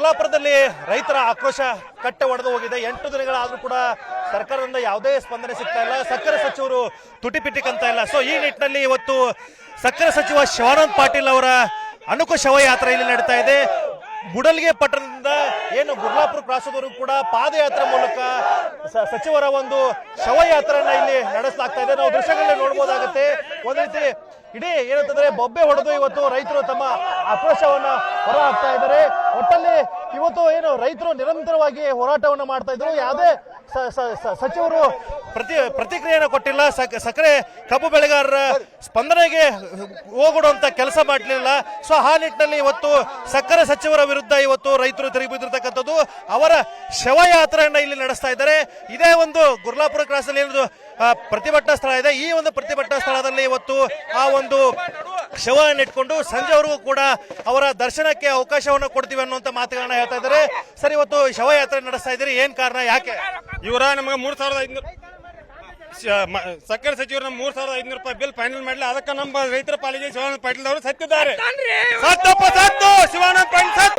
ಗುರ್ಲಾಪುರದಲ್ಲಿ ರೈತರ ಆಕ್ರೋಶ ಕಟ್ಟೆ ಒಡೆದು ಹೋಗಿದೆ. ಎಂಟು ದಿನಗಳಾದರೂ ಕೂಡ ಸರ್ಕಾರದಿಂದ ಯಾವುದೇ ಸ್ಪಂದನೆ ಸಿಗ್ತಾ ಇಲ್ಲ. ಸಕ್ಕರೆ ಸಚಿವರು ತುಟಿಪಿಟಿಕಂತ ಇಲ್ಲ. ಸೊ ಈ ನಿಟ್ಟಿನಲ್ಲಿ ಇವತ್ತು ಸಕ್ಕರೆ ಸಚಿವ ಶಿವಾನಂದ್ ಪಾಟೀಲ್ ಅವರ ಅಣುಕು ಶವಯಾತ್ರೆ ಇಲ್ಲಿ ನಡೀತಾ ಇದೆ. ಗುಡಲ್ಗೆ ಪಟ್ಟಣದಿಂದ ಏನು ಗುರ್ಲಾಪುರ ಪ್ರಾಸದವರು ಕೂಡ ಪಾದಯಾತ್ರೆ ಮೂಲಕ ಸಚಿವರ ಒಂದು ಶವಯಾತ್ರೆಯನ್ನ ಇಲ್ಲಿ ನಡೆಸಲಾಗ್ತಾ ಇದೆ. ನಾವು ದೃಶ್ಯಗಳನ್ನ ನೋಡ್ಬೋದಾಗತ್ತೆ. ಒಂದ್ ರೀತಿ ಇಡೀ ಏನಂತಂದ್ರೆ ಬೊಬ್ಬೆ ಹೊಡೆದು ಇವತ್ತು ರೈತರು ತಮ್ಮ ಆಕ್ರೋಶವನ್ನ ಹೊರ ಹಾಕ್ತಾ ಇದ್ದಾರೆ. ಒಟ್ಟಲ್ಲಿ ಇವತ್ತು ಏನು ರೈತರು ನಿರಂತರವಾಗಿ ಹೋರಾಟವನ್ನ ಮಾಡ್ತಾ ಇದ್ರು. ಯಾವುದೇ ಸಚಿವರು ಪ್ರತಿ ಪ್ರತಿಕ್ರಿಯೆಯನ್ನು ಕೊಟ್ಟಿಲ್ಲ. ಸಕ್- ಸಕ್ಕರೆ ಕಬ್ಬು ಬೆಳೆಗಾರರ ಸ್ಪಂದನೆಗೆ ಹೋಗಿಡುವಂಥ ಕೆಲಸ ಮಾಡಲಿಲ್ಲ. ಸೊ ಆ ನಿಟ್ಟಿನಲ್ಲಿ ಇವತ್ತು ಸಕ್ಕರೆ ಸಚಿವರ ವಿರುದ್ಧ ಇವತ್ತು ರೈತರು ತಿರುಗಿ ಬಿದ್ದಿರ್ತಕ್ಕಂಥದ್ದು. ಅವರ ಶವಯಾತ್ರೆಯನ್ನು ಇಲ್ಲಿ ನಡೆಸ್ತಾ ಇದ್ದಾರೆ. ಇದೇ ಒಂದು ಗುರ್ಲಾಪುರ ಕ್ರಾಸಲ್ಲಿ ಏನದು ಪ್ರತಿಭಟನಾ ಸ್ಥಳ ಇದೆ. ಈ ಒಂದು ಪ್ರತಿಭಟನಾ ಸ್ಥಳದಲ್ಲಿ ಇವತ್ತು ಆ ಒಂದು ಶವವನ್ನು ಇಟ್ಕೊಂಡು ಸಂಜೆವರೆಗೂ ಕೂಡ ಅವರ ದರ್ಶನಕ್ಕೆ ಅವಕಾಶವನ್ನು ಕೊಡ್ತೀವಿ ಅನ್ನುವಂಥ ಮಾತುಗಳನ್ನ ಹೇಳ್ತಾ ಇದ್ದಾರೆ. ಸರ್, ಇವತ್ತು ಶವಯಾತ್ರೆ ನಡೆಸ್ತಾ ಇದ್ದೀರಿ. ಏನು ಕಾರಣ, ಯಾಕೆ? ಇವರ ನಮಗೆ ಮೂರು ಸಾವಿರದ ಐದುನೂರು ಸಕ್ಕರೆ ಸಚಿವರು ನಮ್ಮ ಮೂರ್ ಸಾವಿರದ ಐದ್ನೂರು ರೂಪಾಯಿ ಬಿಲ್ ಫೈನಲ್ ಮಾಡಲಿ ಅದಕ್ಕೆ ನಮ್ಮ ರೈತರ ಪಾಲಿಗೆ ಶಿವಾನಂದ ಪಾಟೀಲ್ ಅವರು ಸತ್ತಿದ್ದಾರೆ. ಸತ್ತಪ್ಪ ಸತ್ತು. ಶಿವಾನಂದ ಪಾಟೀಲ್ ಸತ್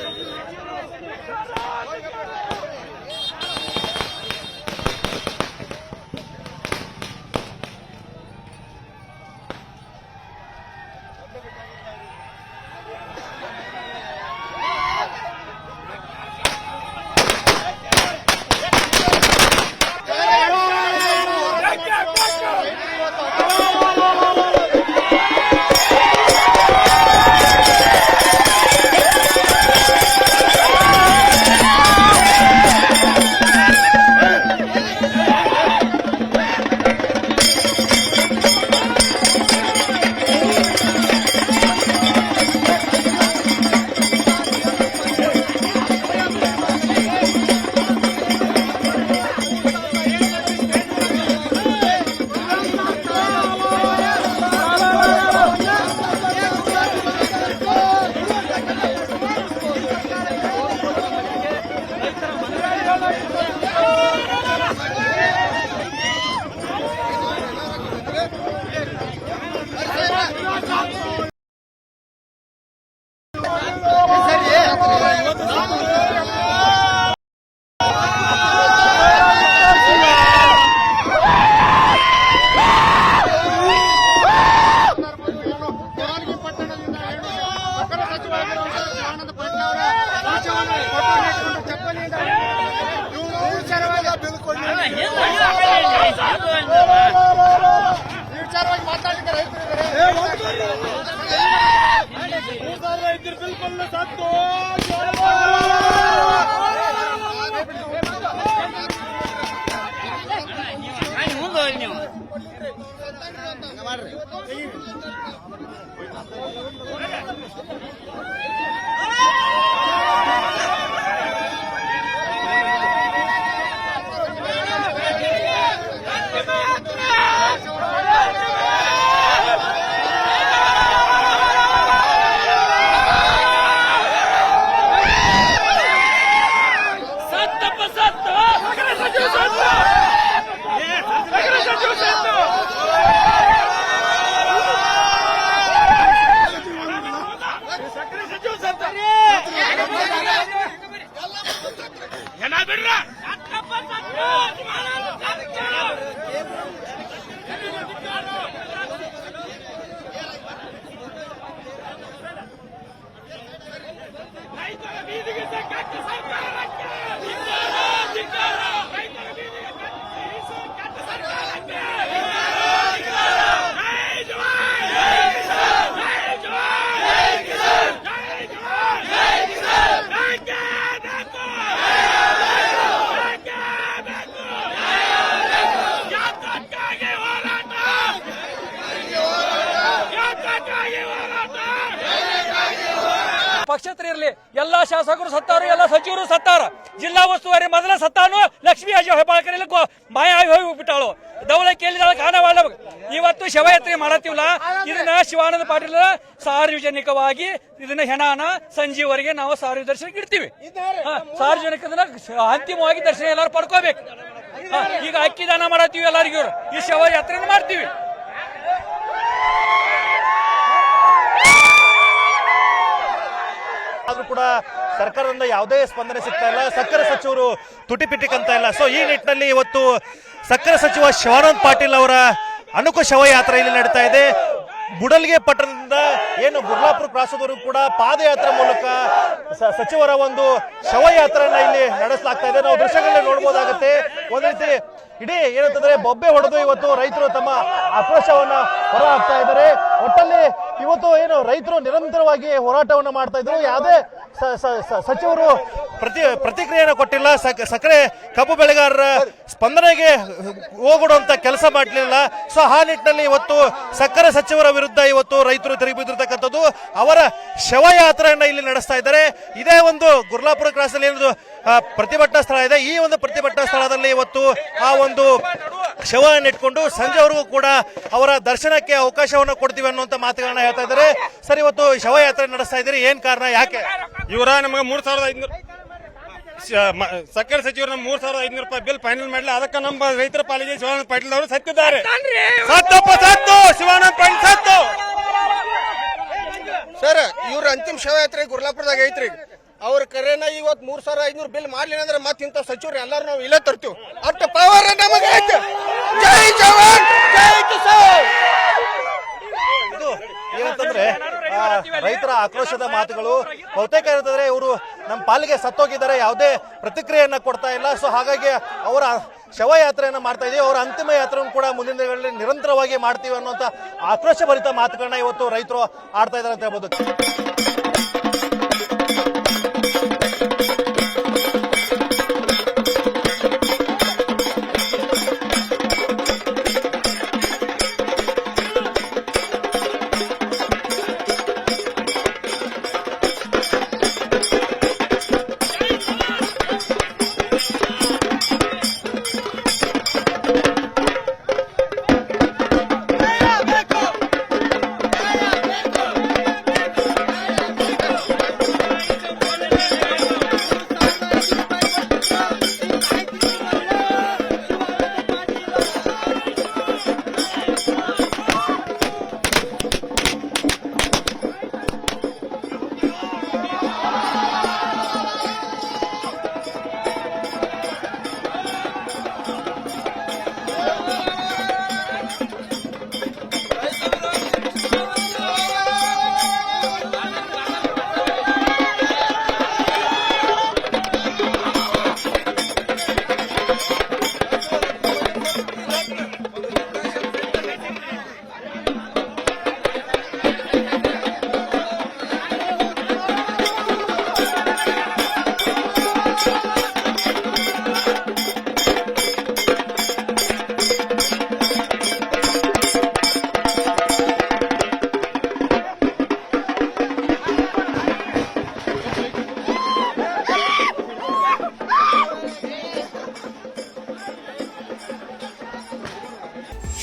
ಎಲ್ಲಾ ಶಾಸಕರು ಸತ್ತಾರು ಎಲ್ಲ ಸಚಿವರು ಸತ್ತಾರ. ಜಿಲ್ಲಾ ಉಸ್ತುವಾರಿ ಮೊದಲ ಸತ್ತಾನು ಲಕ್ಷ್ಮೀ ಅಜಯ್ ಹೆಬ್ಬಾಳ್ಕರಲ್ಲಿ ಮಾಯ ಹೋಗಿ ಹೋಗ್ಬಿಟ್ಟಾಳು ದವಳ ಕೇಳಿದಾಳ ಕಾಣವಾಳ ಇವತ್ತು ಶವಯಾತ್ರೆ ಮಾಡತ್ತೀವಲ್ಲ ಇದನ್ನ ಶಿವಾನಂದ ಪಾಟೀಲ್ ಸಾರ್ವಜನಿಕವಾಗಿ ಇದನ್ನ ಹೆಣಾನ ಸಂಜೆವರೆಗೆ ನಾವು ಸಾರ್ವಜನಿಕ ದರ್ಶನಕ್ಕೆ ಇಡ್ತೀವಿ ಸಾರ್ವಜನಿಕ ಅಂತಿಮವಾಗಿ ದರ್ಶನ ಎಲ್ಲರೂ ಪಡ್ಕೋಬೇಕು. ಈಗ ಅಕ್ಕಿ ದಾನ ಮಾಡತ್ತೀವಿ ಎಲ್ಲರಿಗೂ ಈ ಶವಯಾತ್ರೆ ಮಾಡ್ತೀವಿ. ಕೂಡ ಸರ್ಕಾರದಿಂದ ಯಾವುದೇ ಸ್ಪಂದನೆ ಸಿಗ್ತಾ ಇಲ್ಲ. ಸಕ್ಕರೆ ಸಚಿವರು ತುಟಿಪಿಟಿಕ್ ಅಂತ ಇಲ್ಲ. ಸೊ ಈ ನಿಟ್ಟಿನಲ್ಲಿ ಇವತ್ತು ಸಕ್ಕರೆ ಸಚಿವ ಶಿವಾನಂದ್ ಪಾಟೀಲ್ ಅವರ ಅನುಕ ಶವಯಾತ್ರೆ ಇಲ್ಲಿ ನಡೀತಾ ಇದೆ. ಬುಡಲ್ಗೆ ಪಟ್ಟಣದಿಂದ ಏನು ಗುರ್ಲಾಪುರ ಪ್ರಾಸದವರು ಕೂಡ ಪಾದಯಾತ್ರೆ ಮೂಲಕ ಸಚಿವರ ಒಂದು ಶವಯಾತ್ರೆಯನ್ನ ಇಲ್ಲಿ ನಡೆಸಲಾಗ್ತಾ ಇದೆ. ನಾವು ದೃಶ್ಯಗಳಲ್ಲಿ ನೋಡಬಹುದಾಗುತ್ತೆ ಒಂದ್ ರೀತಿ ಇಡೀ ಏನಂತಂದ್ರೆ ಬೊಬ್ಬೆ ಹೊಡೆದು ಇವತ್ತು ರೈತರು ತಮ್ಮ ಆಕ್ರೋಶವನ್ನ ಹೊರ ಹಾಕ್ತಾ ಇದ್ದಾರೆ. ಒಟ್ಟಲ್ಲಿ ಇವತ್ತು ಏನು ರೈತರು ನಿರಂತರವಾಗಿ ಹೋರಾಟವನ್ನ ಮಾಡ್ತಾ ಇದ್ರು. ಯಾವುದೇ ಸಚಿವರು ಪ್ರತಿ ಪ್ರತಿಕ್ರಿಯೆಯನ್ನು ಕೊಟ್ಟಿಲ್ಲ. ಸಕ್- ಸಕ್ಕರೆ ಕಬ್ಬು ಬೆಳೆಗಾರರ ಸ್ಪಂದನೆಗೆ ಹೋಗಿಡುವಂತ ಕೆಲಸ ಮಾಡಲಿಲ್ಲ. ಸೊ, ಆ ನಿಟ್ಟಿನಲ್ಲಿ ಇವತ್ತು ಸಕ್ಕರೆ ಸಚಿವರ ವಿರುದ್ಧ ಇವತ್ತು ರೈತರು ತಿರುಗಿಬಿದ್ದಿರ್ತಕ್ಕಂಥದ್ದು ಅವರ ಶವಯಾತ್ರೆಯನ್ನು ಇಲ್ಲಿ ನಡೆಸ್ತಾ ಇದ್ದಾರೆ. ಇದೇ ಒಂದು ಗುರ್ಲಾಪುರ ಕ್ರಾಸ್ ಅಲ್ಲಿ ಪ್ರತಿಭಟನಾ ಸ್ಥಳ ಇದೆ. ಈ ಒಂದು ಪ್ರತಿಭಟನಾ ಸ್ಥಳದಲ್ಲಿ ಇವತ್ತು ಆ ಒಂದು ಶವವನ್ನು ಇಟ್ಕೊಂಡು ಸಂಜೆವರೆಗೂ ಕೂಡ ಅವರ ದರ್ಶನಕ್ಕೆ ಅವಕಾಶವನ್ನು ಕೊಡ್ತೀವಿ ಅನ್ನುವಂತ ಮಾತುಗಳನ್ನ ಹೇಳ್ತಾ ಇದ್ದಾರೆ. ಸರ್ ಇವತ್ತು ಶವಯಾತ್ರೆ ನಡೆಸ್ತಾ ಇದ್ದೀರಿ. ಏನ್ ಕಾರಣ ಯಾಕೆ? ಇವರ ನಮಗೆ ಮೂರ್ ಸಾವಿರದ ಐದ್ನೂರು ಸಕ್ಕರೆ ಸಚಿವರು ನಮ್ಮ ಮೂರ್ ಸಾವಿರದ ಐನೂರು ರೂಪಾಯಿ ಬಿಲ್ ಫೈನಲ್ ಮಾಡಲಿ. ಅದಕ್ಕೆ ನಮ್ಮ ರೈತರ ಪಾಲಿಗೆ ಶಿವಾನಂದ ಪಾಟೀಲ್ ಅವರು ಸತ್ತಿದ್ದಾರೆ. ಸತ್ತಪ್ಪ ಸತ್ತು! ಶಿವಾನಂದ ಪಾಟೀಲ್ ಸತ್ತು! ಸರ್ ಇವ್ರ ಅಂತಿಮ ಶವಯಾತ್ರೆ ಗುರ್ಲಾಪುರದಾಗ ಐತ್ರಿ. ಅವ್ರ ಕರೆನ ಇವತ್ ಮೂರ್ ಸಾವಿರ ಐದ್ನೂರು ಬಿಲ್ ಮಾಡ್ಲಿಲ್ಲ ಅಂದ್ರೆ ಮತ್ತೆ ಇಂಥ ಸಚಿವರು ಎಲ್ಲರೂ ನಾವು ಇಲ್ಲೇ ತರ್ತೀವಿ. ಅಷ್ಟು ಪವರ್ ನಮಗೆ ಐತೆ. ಜೈ ಜವಾನ್, ಜೈ ಕಿಸಾನ್. ಇದು ಏನಂತಂದ್ರೆ ರೈತರ ಆಕ್ರೋಶದ ಮಾತುಗಳು ಬಹುತೇಕ ಏನಂತಂದ್ರೆ ಇವರು ನಮ್ಮ ಪಾಲಿಗೆ ಸತ್ತೋಗಿದ್ದಾರೆ, ಯಾವುದೇ ಪ್ರತಿಕ್ರಿಯೆಯನ್ನ ಕೊಡ್ತಾ ಇಲ್ಲ. ಸೊ ಹಾಗಾಗಿ ಅವರ ಶವಯಾತ್ರೆಯನ್ನ ಮಾಡ್ತಾ ಇದೀವಿ. ಅವರ ಅಂತಿಮ ಯಾತ್ರೆಯನ್ನು ಕೂಡ ಮುಂದಿನ ದಿನಗಳಲ್ಲಿ ನಿರಂತರವಾಗಿ ಮಾಡ್ತೀವಿ ಅನ್ನುವಂತ ಆಕ್ರೋಶ ಭರಿತ ಮಾತುಗಳನ್ನ ಇವತ್ತು ರೈತರು ಆಡ್ತಾ ಇದ್ದಾರೆ ಅಂತ ಹೇಳ್ಬೋದು.